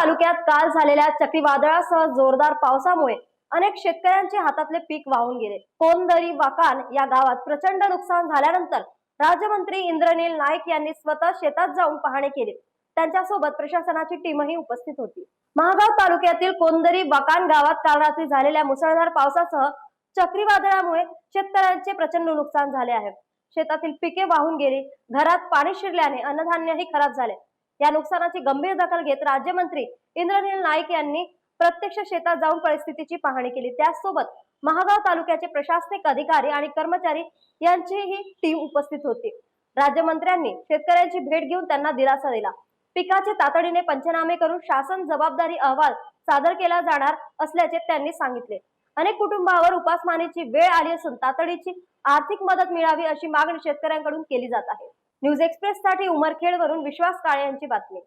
तालुक्यात काल झालेल्या चक्रीवादळासह जोरदार पावसामुळे अनेक शेतकऱ्यांचे हातातले पीक वाहून गेले. कोंदरी वाकान या गावात प्रचंड नुकसान झाल्यानंतर राज्यमंत्री इंद्रनील नाईक यांनी स्वतः शेतात जाऊन पाहणी केली. त्यांच्यासोबत प्रशासनाची टीमही उपस्थित होती. महागाव तालुक्यातील कोंदरी वाकान गावात काल रात्री झालेल्या मुसळधार पावसासह चक्रीवादळामुळे शेतकऱ्यांचे प्रचंड नुकसान झाले आहे. शेतातील पिके वाहून गेली. घरात पाणी शिरल्याने अन्नधान्यही खराब झाले. या नुकसानाची गंभीर दखल घेत राज्यमंत्री इंद्रनील नाईक यांनी प्रत्यक्ष शेतात जाऊन परिस्थितीची पाहणी केली. त्याचसोबत महागाव तालुक्याचे प्रशासनिक अधिकारी आणि कर्मचारी यांचीही टीम उपस्थित होती. राज्यमंत्र्यांनी शेतकऱ्यांची भेट घेऊन त्यांना दिलासा दिला. पिकाचे तातडीने पंचनामे करून शासन जबाबदारी अहवाल सादर केला जाणार असल्याचे त्यांनी सांगितले. अनेक कुटुंबावर उपासमानीची वेळ आली असून तातडीची आर्थिक मदत मिळावी अशी मागणी शेतकऱ्यांकडून केली जात आहे. न्यूज एक्सप्रेस साठी उमरखेड वरून विश्वास काळे यांची बातमी.